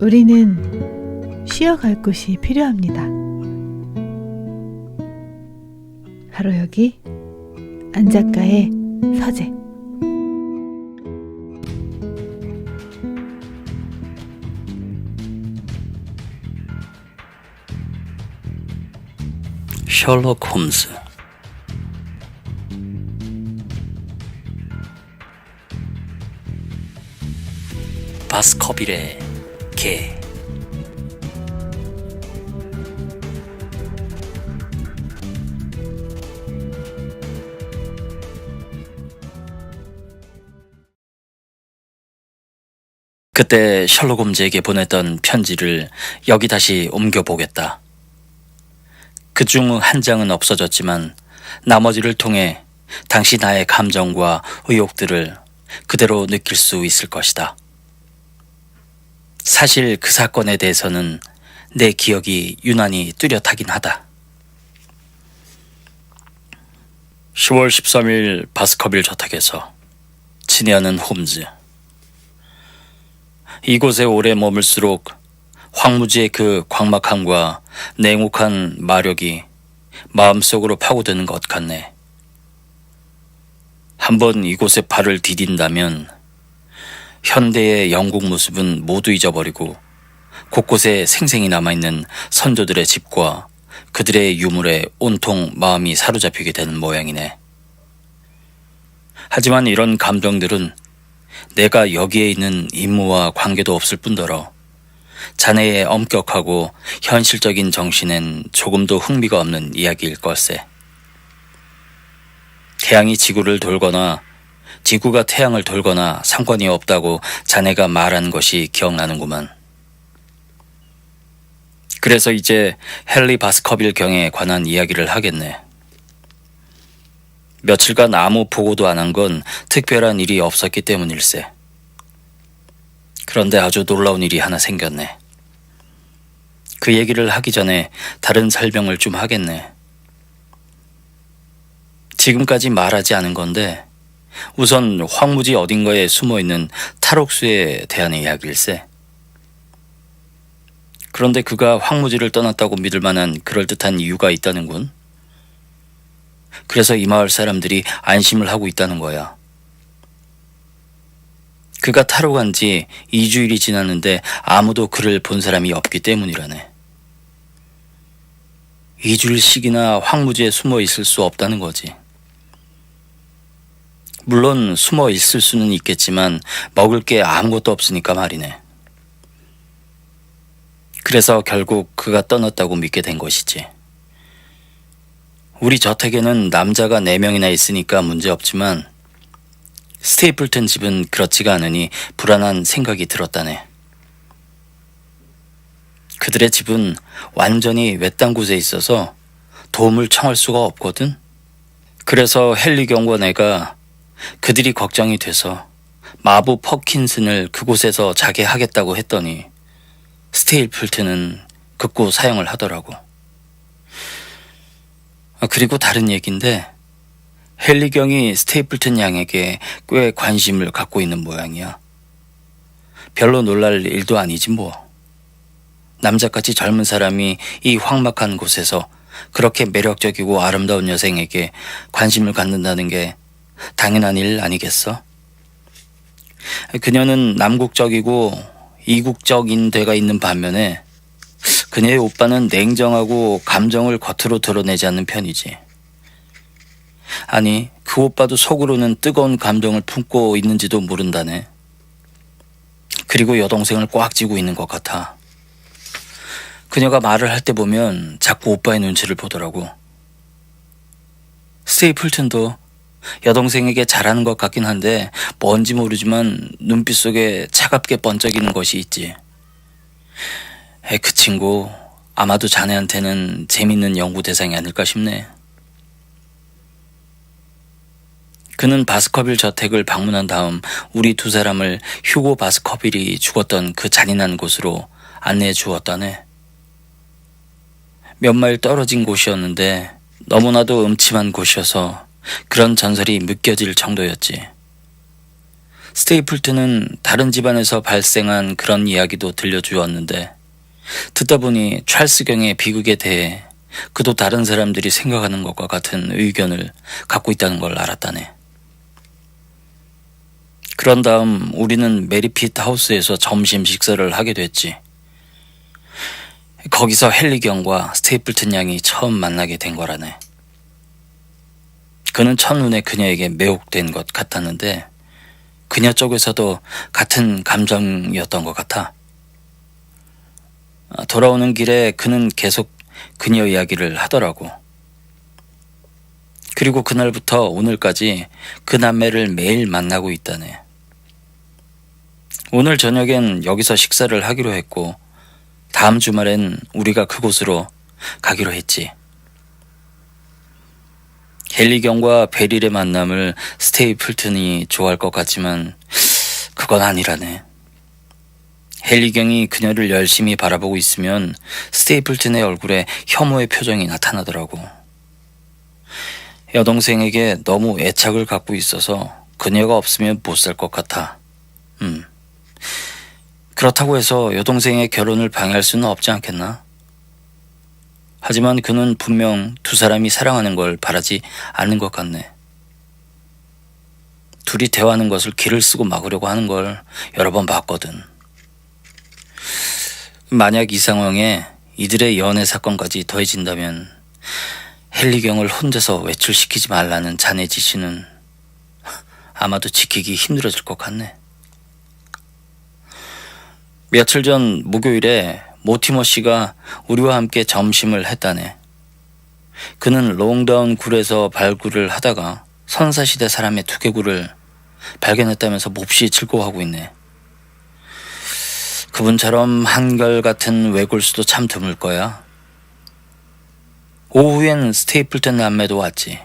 우리는 쉬어갈 곳이 필요합니다. 바로 여기 안 작가의 서재. 셜록 홈즈 바스커빌의 개 그때 셜록 홈즈에게 보냈던 편지를 여기 다시 옮겨보겠다. 그 중 한 장은 없어졌지만 나머지를 통해 당시 나의 감정과 의욕들을 그대로 느낄 수 있을 것이다. 사실 그 사건에 대해서는 내 기억이 유난히 뚜렷하긴 하다. 10월 13일 바스커빌 저택에서 친애하는 홈즈. 이곳에 오래 머물수록 황무지의 그 광막함과 냉혹한 마력이 마음속으로 파고드는 것 같네. 한번 이곳에 발을 디딘다면 현대의 영국 모습은 모두 잊어버리고 곳곳에 생생히 남아있는 선조들의 집과 그들의 유물에 온통 마음이 사로잡히게 되는 모양이네. 하지만 이런 감정들은 내가 여기에 있는 임무와 관계도 없을 뿐더러 자네의 엄격하고 현실적인 정신엔 조금도 흥미가 없는 이야기일 걸세. 태양이 지구를 돌거나 지구가 태양을 돌거나 상관이 없다고 자네가 말한 것이 기억나는구만. 그래서 이제 헨리 바스커빌 경에 관한 이야기를 하겠네. 며칠간 아무 보고도 안 한 건 특별한 일이 없었기 때문일세. 그런데 아주 놀라운 일이 하나 생겼네. 그 얘기를 하기 전에 다른 설명을 좀 하겠네. 지금까지 말하지 않은 건데 우선 황무지 어딘가에 숨어 있는 탈옥수에 대한 이야기일세. 그런데 그가 황무지를 떠났다고 믿을 만한 그럴듯한 이유가 있다는군. 그래서 이 마을 사람들이 안심을 하고 있다는 거야. 그가 간지 2주일이 지났는데 아무도 그를 본 사람이 없기 때문이라네. 2주일씩이나 황무지에 숨어 있을 수 없다는 거지. 물론 숨어 있을 수는 있겠지만 먹을 게 아무것도 없으니까 말이네. 그래서 결국 그가 떠났다고 믿게 된 것이지. 우리 저택에는 남자가 4명이나 있으니까 문제 없지만 스테이플튼 집은 그렇지가 않으니 불안한 생각이 들었다네. 그들의 집은 완전히 외딴 곳에 있어서 도움을 청할 수가 없거든. 그래서 헨리 경과 내가 그들이 걱정이 돼서 마부 퍼킨슨을 그곳에서 자게 하겠다고 했더니 스테이플튼은 극구 사용을 하더라고. 아, 그리고 다른 얘기인데 헨리 경이 스테이플튼 양에게 꽤 관심을 갖고 있는 모양이야. 별로 놀랄 일도 아니지 뭐. 남자같이 젊은 사람이 이 황막한 곳에서 그렇게 매력적이고 아름다운 여생에게 관심을 갖는다는 게 당연한 일 아니겠어? 그녀는 남국적이고 이국적인 데가 있는 반면에 그녀의 오빠는 냉정하고 감정을 겉으로 드러내지 않는 편이지. 아니, 그 오빠도 속으로는 뜨거운 감정을 품고 있는지도 모른다네. 그리고 여동생을 꽉 쥐고 있는 것 같아. 그녀가 말을 할 때 보면 자꾸 오빠의 눈치를 보더라고. 스테이플튼도 여동생에게 잘하는 것 같긴 한데 뭔지 모르지만 눈빛 속에 차갑게 번쩍이는 것이 있지. 에, 그 친구 아마도 자네한테는 재밌는 연구 대상이 아닐까 싶네. 그는 바스커빌 저택을 방문한 다음 우리 두 사람을 휴고 바스커빌이 죽었던 그 잔인한 곳으로 안내해 주었다네. 몇 마일 떨어진 곳이었는데 너무나도 음침한 곳이어서 그런 전설이 느껴질 정도였지. 스테이플튼은 다른 집안에서 발생한 그런 이야기도 들려주었는데 듣다 보니 찰스 경의 비극에 대해 그도 다른 사람들이 생각하는 것과 같은 의견을 갖고 있다는 걸 알았다네. 그런 다음 우리는 메리피트 하우스에서 점심 식사를 하게 됐지. 거기서 헨리 경과 스테이플튼 양이 처음 만나게 된 거라네. 그는 첫눈에 그녀에게 매혹된 것 같았는데 그녀 쪽에서도 같은 감정이었던 것 같아. 아, 돌아오는 길에 그는 계속 그녀 이야기를 하더라고. 그리고 그날부터 오늘까지 그 남매를 매일 만나고 있다네. 오늘 저녁엔 여기서 식사를 하기로 했고, 다음 주말엔 우리가 그곳으로 가기로 했지. 헨리경과 베릴의 만남을 스테이플튼이 좋아할 것 같지만, 그건 아니라네. 헨리경이 그녀를 열심히 바라보고 있으면 스테이플튼의 얼굴에 혐오의 표정이 나타나더라고. 여동생에게 너무 애착을 갖고 있어서 그녀가 없으면 못 살 것 같아. 음. 그렇다고 해서 여동생의 결혼을 방해할 수는 없지 않겠나? 하지만 그는 분명 두 사람이 사랑하는 걸 바라지 않는 것 같네. 둘이 대화하는 것을 길을 쓰고 막으려고 하는 걸 여러 번 봤거든. 만약 이 상황에 이들의 연애 사건까지 더해진다면 헨리경을 혼자서 외출시키지 말라는 자네 지시는 아마도 지키기 힘들어질 것 같네. 며칠 전 목요일에 모티머 씨가 우리와 함께 점심을 했다네. 그는 롱다운 굴에서 발굴을 하다가 선사시대 사람의 두개굴을 발견했다면서 몹시 즐거워하고 있네. 그분처럼 한결같은 외골수도 참 드물 거야. 오후엔 스테이플튼 남매도 왔지.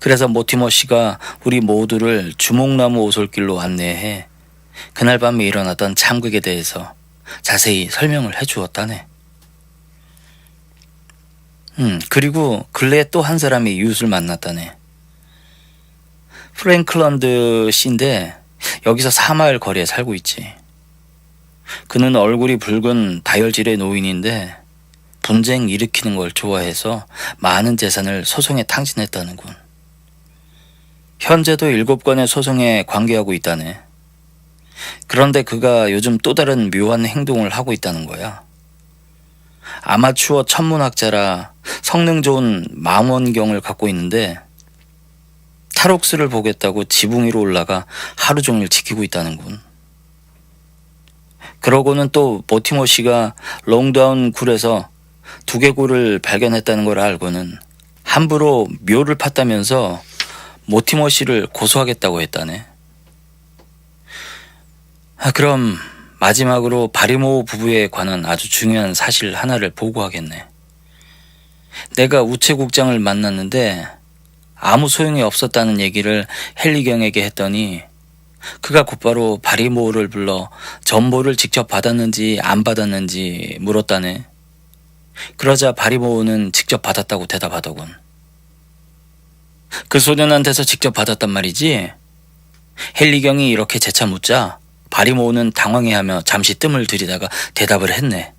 그래서 모티머 씨가 우리 모두를 주목나무 오솔길로 안내해 그날 밤에 일어났던 참극에 대해서 자세히 설명을 해 주었다네. 음, 그리고 근래에 또 한 사람이 이웃을 만났다네. 프랭클런드 씨인데 여기서 4마일 거리에 살고 있지. 그는 얼굴이 붉은 다혈질의 노인인데 분쟁 일으키는 걸 좋아해서 많은 재산을 소송에 탕진했다는군. 현재도 일곱 건의 소송에 관계하고 있다네. 그런데 그가 요즘 또 다른 묘한 행동을 하고 있다는 거야. 아마추어 천문학자라 성능 좋은 망원경을 갖고 있는데 탈옥스를 보겠다고 지붕 위로 올라가 하루 종일 지키고 있다는군. 그러고는 또 모티모 씨가 롱다운 굴에서 두개골을 발견했다는 걸 알고는 함부로 묘를 팠다면서 모티모 씨를 고소하겠다고 했다네. 아, 그럼 마지막으로 바리모 부부에 관한 아주 중요한 사실 하나를 보고하겠네. 내가 우체국장을 만났는데 아무 소용이 없었다는 얘기를 헨리경에게 했더니 그가 곧바로 바리모를 불러 전보를 직접 받았는지 안 받았는지 물었다네. 그러자 바리모는 직접 받았다고 대답하더군. 그 소년한테서 직접 받았단 말이지? 헨리경이 이렇게 재차 묻자 바리모는 당황해하며 잠시 뜸을 들이다가 대답을 했네.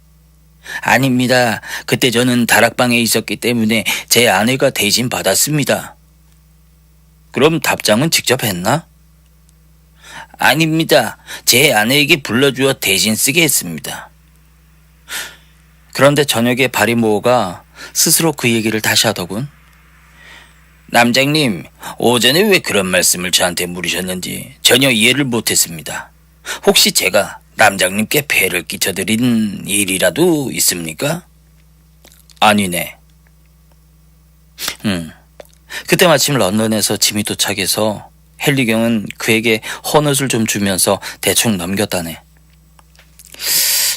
아닙니다. 그때 저는 다락방에 있었기 때문에 제 아내가 대신 받았습니다. 그럼 답장은 직접 했나? 아닙니다. 제 아내에게 불러주어 대신 쓰게 했습니다. 그런데 저녁에 바리모어가 스스로 그 얘기를 다시 하더군. 남장님, 오전에 왜 그런 말씀을 저한테 물으셨는지 전혀 이해를 못했습니다. 혹시 제가 남장님께 폐를 끼쳐드린 일이라도 있습니까? 아니네. 음. 그때 마침 런던에서 짐이 도착해서 헨리경은 그에게 헌옷을 좀 주면서 대충 넘겼다네.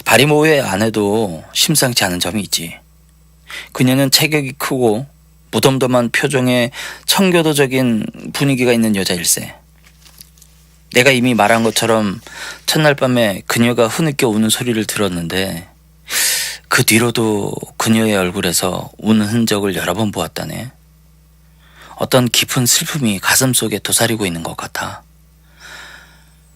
바리모의 아내도 심상치 않은 점이 있지. 그녀는 체격이 크고 무덤덤한 표정에 청교도적인 분위기가 있는 여자일세. 내가 이미 말한 것처럼 첫날 밤에 그녀가 흐느껴 우는 소리를 들었는데 그 뒤로도 그녀의 얼굴에서 우는 흔적을 여러 번 보았다네. 어떤 깊은 슬픔이 가슴 속에 도사리고 있는 것 같아.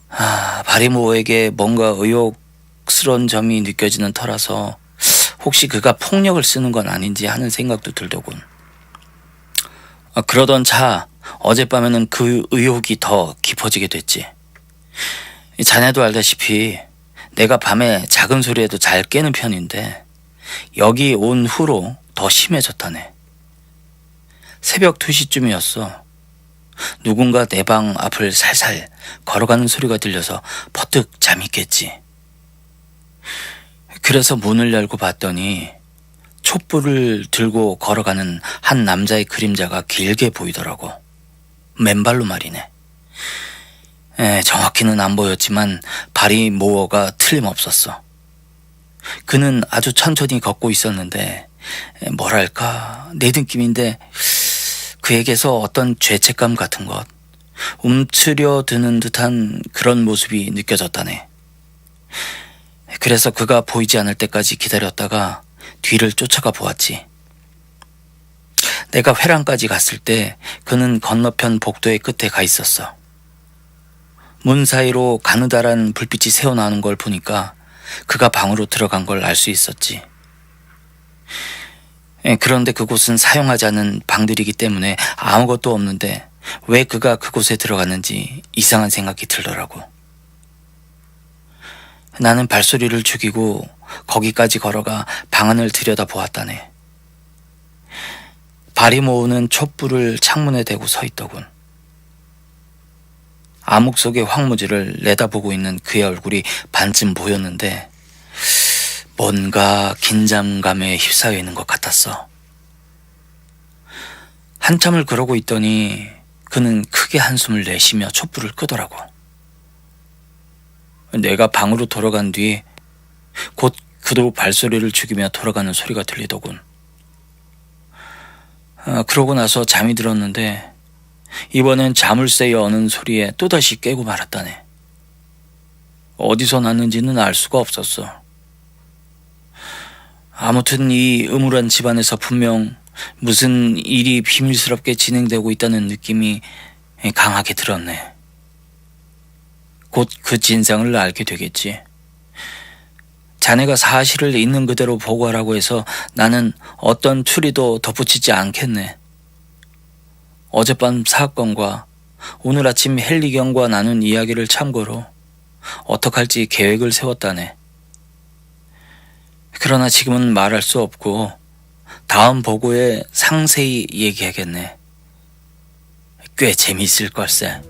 아, 바리모에게 뭔가 의혹스러운 점이 느껴지는 터라서 혹시 그가 폭력을 쓰는 건 아닌지 하는 생각도 들더군. 아, 그러던 차 어젯밤에는 그 의혹이 더 깊어지게 됐지. 이 자네도 알다시피 내가 밤에 작은 소리에도 잘 깨는 편인데 여기 온 후로 더 심해졌다네. 새벽 2시쯤이었어. 누군가 내 방 앞을 살살 걸어가는 소리가 들려서 퍼뜩 잠이 깼지. 그래서 문을 열고 봤더니 촛불을 들고 걸어가는 한 남자의 그림자가 길게 보이더라고. 맨발로 말이네. 에, 정확히는 안 보였지만 발이 모어가 틀림없었어. 그는 아주 천천히 걷고 있었는데 에, 뭐랄까 내 느낌인데 그에게서 어떤 죄책감 같은 것 움츠려 드는 듯한 그런 모습이 느껴졌다네. 그래서 그가 보이지 않을 때까지 기다렸다가 뒤를 쫓아가 보았지. 내가 회랑까지 갔을 때 그는 건너편 복도의 끝에 가 있었어. 문 사이로 가느다란 불빛이 새어나오는 걸 보니까 그가 방으로 들어간 걸 알 수 있었지. 에, 그런데 그곳은 사용하지 않은 방들이기 때문에 아무것도 없는데 왜 그가 그곳에 들어갔는지 이상한 생각이 들더라고. 나는 발소리를 죽이고 거기까지 걸어가 방 안을 들여다 보았다네. 발이 모으는 촛불을 창문에 대고 서 있더군. 암흑 속의 황무지를 내다보고 있는 그의 얼굴이 반쯤 보였는데 뭔가 긴장감에 휩싸여 있는 것 같았어. 한참을 그러고 있더니 그는 크게 한숨을 내쉬며 촛불을 끄더라고. 내가 방으로 돌아간 뒤 곧 그도 발소리를 죽이며 돌아가는 소리가 들리더군. 아, 그러고 나서 잠이 들었는데 이번엔 자물쇠 여는 소리에 또다시 깨고 말았다네. 어디서 났는지는 알 수가 없었어. 아무튼 이 음울한 집안에서 분명 무슨 일이 비밀스럽게 진행되고 있다는 느낌이 강하게 들었네. 곧 그 진상을 알게 되겠지. 자네가 사실을 있는 그대로 보고하라고 해서 나는 어떤 추리도 덧붙이지 않겠네. 어젯밤 사건과 오늘 아침 헨리경과 나눈 이야기를 참고로 어떡할지 계획을 세웠다네. 그러나 지금은 말할 수 없고 다음 보고에 상세히 얘기하겠네. 꽤 재미있을 걸세.